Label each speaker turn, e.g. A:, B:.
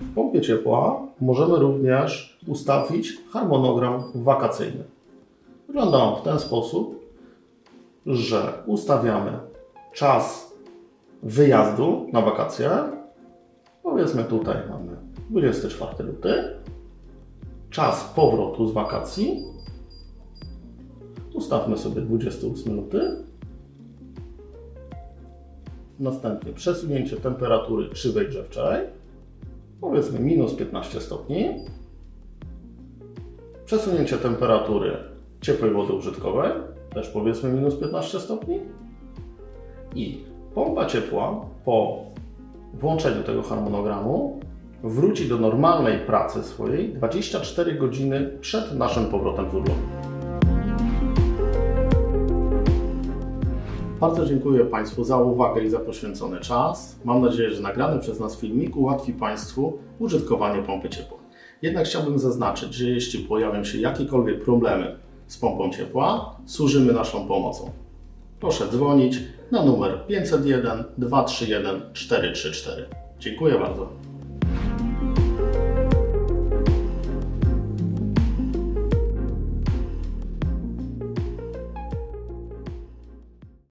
A: W pompie ciepła możemy również ustawić harmonogram wakacyjny. Wygląda on w ten sposób, że ustawiamy czas wyjazdu na wakacje. Powiedzmy tutaj mamy 24 luty. Czas powrotu z wakacji. Ustawmy sobie 28 luty. Następnie przesunięcie temperatury krzywej grzewczej. Powiedzmy minus 15 stopni. Przesunięcie temperatury ciepłej wody użytkowej. Też powiedzmy minus 15 stopni. I pompa ciepła po włączeniu tego harmonogramu wróci do normalnej pracy swojej 24 godziny przed naszym powrotem z urlopu. Bardzo dziękuję Państwu za uwagę i za poświęcony czas. Mam nadzieję, że nagrany przez nas filmik ułatwi Państwu użytkowanie pompy ciepła. Jednak chciałbym zaznaczyć, że jeśli pojawią się jakiekolwiek problemy z pompą ciepła, służymy naszą pomocą. Proszę dzwonić na numer 501 231 434. Dziękuję bardzo.